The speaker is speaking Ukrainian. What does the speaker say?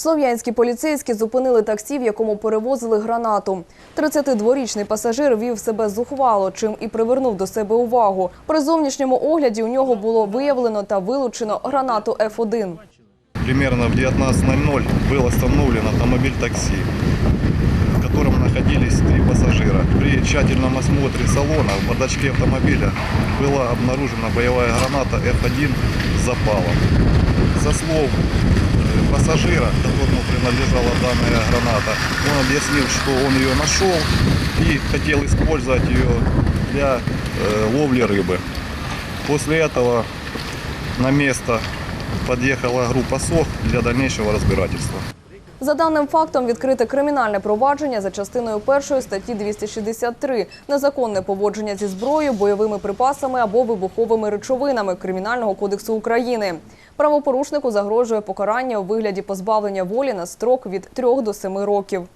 Слов'янські поліцейські зупинили таксі, в якому перевозили гранату. 32-річний пасажир вів себе зухвало, чим і привернув до себе увагу. При зовнішньому огляді у нього було виявлено та вилучено гранату Ф1. Примерно в 19.00 был остановлен автомобиль такси, в котором находились три пассажира. При тщательном осмотре салона в бардачке автомобиля была обнаружена боевая граната F1 с запалом. Со слов э, пассажира, которому принадлежала данная граната, он объяснил, что он ее нашел и хотел использовать ее для э, ловли рыбы. После этого на место подъехала группа СОХ для дальнейшего разбирательства. За даним фактом відкрите кримінальне провадження за частиною першої статті 263 незаконне поводження зі зброєю, бойовими припасами або вибуховими речовинами Кримінального кодексу України. Правопорушнику загрожує покарання у вигляді позбавлення волі на строк від 3 до 7 років.